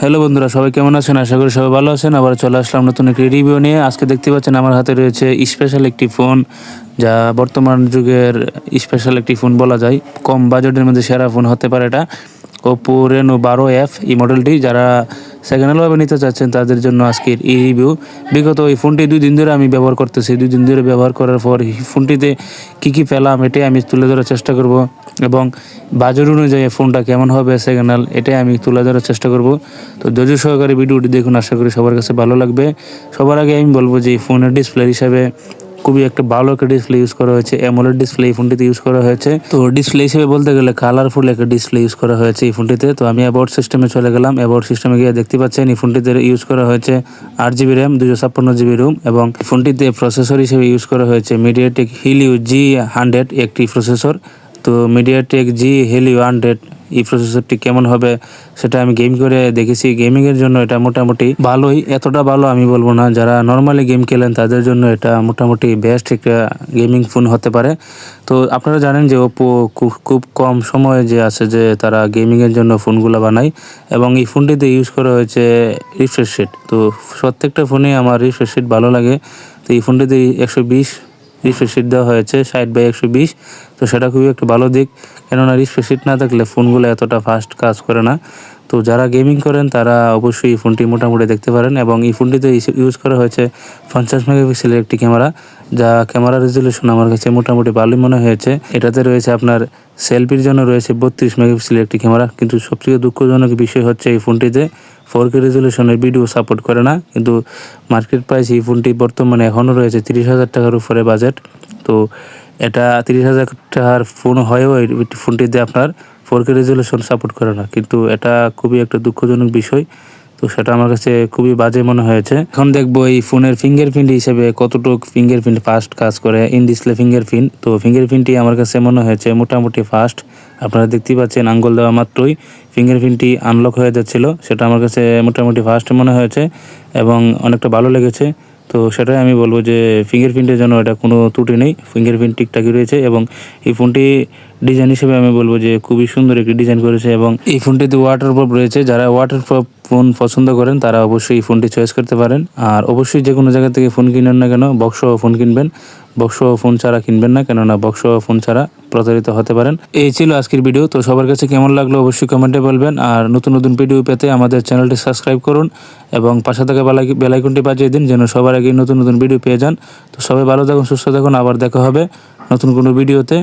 Hello বন্ধুরা, সবাই কেমন আছেন? আশা করি সবাই ভালো আছেন। আবার চলে আসলাম নতুন একটি রিভিউ নিয়ে। আজকে দেখতে পাচ্ছেন আমার হাতে রয়েছে স্পেশাল একটি ফোন যা বর্তমান যুগের স্পেশাল একটি ফোন বলা যায়। কম বাজেটের মধ্যে সেরা ফোন হতে পারে এটা। ওপো রেনো বারো এফ এই মডেলটি যারা সেকেন্ড নিতে চাচ্ছেন তাদের জন্য আজকের এই রিভিউ বিগত এই ফোনটি দুই দিন ধরে আমি ব্যবহার করতেছি। দুই দিন ধরে ব্যবহার করার পর ফোনটিতে কী কী পেলাম এটাই আমি তুলে ধরার চেষ্টা করব এবং বাজার অনুযায়ী ফোনটা কেমন হবে সেকেন্ড হ্যান্ড এটাই আমি তুলে ধরার চেষ্টা করব। তো ধৈর্য সহকারে ভিডিওটি দেখুন। আশা করি সবার কাছে ভালো লাগবে। সবার আগে আমি বলব যে এই ফোনের ডিসপ্লে হিসাবে খুবই একটা ভালো একটা ডিসপ্লে ইউজ করা হয়েছে। অ্যামোলেড ডিসপ্লে এই ফোনটিতে ইউজ করা হয়েছে। তো ডিসপ্লে হিসেবে বলতে গেলে কালারফুল একটা ডিসপ্লে ইউজ করা হয়েছে এই ফোনটিতে। তো আমি অ্যাবাউট সিস্টেমে চলে গেলাম। অ্যাবাউট সিস্টেমে গিয়ে দেখতে পাচ্ছেন, এই ফোনটিতে ইউজ করা হয়েছে আট জিবি র্যাম দুশো ছাপ্পান্ন জিবি রুম এবং ফোনটিতে প্রসেসর হিসেবে ইউজ করা হয়েছে মিডিয়াটেক হিলিউ জি হান্ড্রেড একটি প্রসেসর তো মিডিয়াটেক জি হেলিও হান্ড্রেড এই প্রসেসরটি কেমন হবে সেটা আমি গেম করে দেখেছি। গেমিংয়ের জন্য এটা মোটামুটি ভালোই। এতটা ভালো আমি বলব না। যারা নর্মালি গেম খেলেন, তাদের জন্য এটা মোটামুটি বেস্ট একটা গেমিং ফোন হতে পারে। তো আপনারা জানেন যে ওপো খুব খুব কম সময়ে যে আছে যে তারা গেমিংয়ের জন্য ফোনগুলো বানায় এবং এই ফোনটিতে ইউজ করা হয়েছে রিফ্রেশ রেট তো প্রত্যেকটা ফোনে আমার রিফ্রেশ রেট ভালো লাগে। তো এই ফোনটিতে একশো বিশ রিফ্রেশিট দেওয়া হয়েছে, ষাট বাই একশো বিশ। তো সেটা খুবই একটা ভালো দিক। কেননা রিফ্রেশিট না থাকলে ফোনগুলো এতটা ফাস্ট কাজ করে না। তো যারা গেমিং করেন, তারা অবশ্যই এই ফোনটি মোটামুটি দেখতে পারেন এবং এই ফোনটিতে ইউজ করা হয়েছে পঞ্চাশ মেগাপিক্সেলের একটি ক্যামেরা, যা ক্যামেরা রেজলিউশন আমার কাছে মোটামুটি ভালোই মনে হয়েছে। এটাতে রয়েছে আপনার সেলফির জন্য রয়েছে বত্রিশ মেগাপিক্সেলের একটি ক্যামেরা। কিন্তু সবথেকে দুঃখজনক বিষয় হচ্ছে এই ফোনটিতে ফোর কে রেজলিউশনের ভিডিও সাপোর্ট করে না, কিন্তু মার্কেট প্রাইস এই ফোনটি বর্তমানে এখনও রয়েছে তিরিশ হাজার টাকার উপরে বাজেট তো এটা তিরিশ হাজার টাকার ফোন হয়েও এই ফোনটিতে আপনার ফোর কে রেজলিউশন সাপোর্ট করে না, কিন্তু এটা খুবই একটা দুঃখজনক বিষয়। তো সেটা আমার কাছে খুবই বাজে মনে হয়েছে। এখন দেখব এই ফোনের ফিঙ্গারপ্রিন্ট হিসেবে কতটুকু ফিঙ্গারপ্রিন্ট ফাস্ট কাজ করে ইন ডিসপ্লে ফিঙ্গারপ্রিন্ট তো ফিঙ্গারপ্রিন্টটি আমার কাছে মনে হয়েছে মোটামুটি ফাস্ট আপনারা দেখতেই পাচ্ছেন আঙ্গুল দেওয়া মাত্রই। ফিঙ্গারপ্রিন্টটি আনলক হয়ে যাচ্ছিল। সেটা আমার কাছে মোটামুটি ফার্স্ট মনে হয়েছে এবং অনেকটা ভালো লেগেছে। তো সেটাই আমি বলব যে, ফিঙ্গারপ্রিন্টের জন্য এটা কোনো ত্রুটি নেই। ফিঙ্গারপ্রিন্ট ঠিকঠাকই রয়েছে এবং এই ফোনটি ডিজাইন হিসেবে আমি বলব যে খুবই সুন্দর একটি ডিজাইন করেছে এবং এই ফোনটিতে ওয়াটার প্রুফ রয়েছে। যারা ওয়াটার প্রুফ ফোন পছন্দ করেন, তারা অবশ্যই এই ফোনটি চয়েস করতে পারেন। আর অবশ্যই যে কোনো জায়গা থেকে ফোন কিনেন না কেন বক্স ফোন কিনবেন। বক্স ফোন ছাড়া কিনবেন না, কেননা বক্স ফোন ছাড়া প্রতারিত হতে পারেন। এই ছিল আজকের ভিডিও তো সবার কাছে কেমন লাগল অবশ্যই কমেন্টে বলবেন। আর নতুন নতুন ভিডিও পেতে আমাদের চ্যানেলটি সাবস্ক্রাইব করুন এবং পাশে থাকা বেলাই বেলাইকনটি বাজিয়ে দিন যেন সবার আগে নতুন নতুন ভিডিও পেয়ে যান। তো সবাই ভালো থাকুন, সুস্থ থাকুন। আবার দেখা হবে নতুন কোনো ভিডিওতে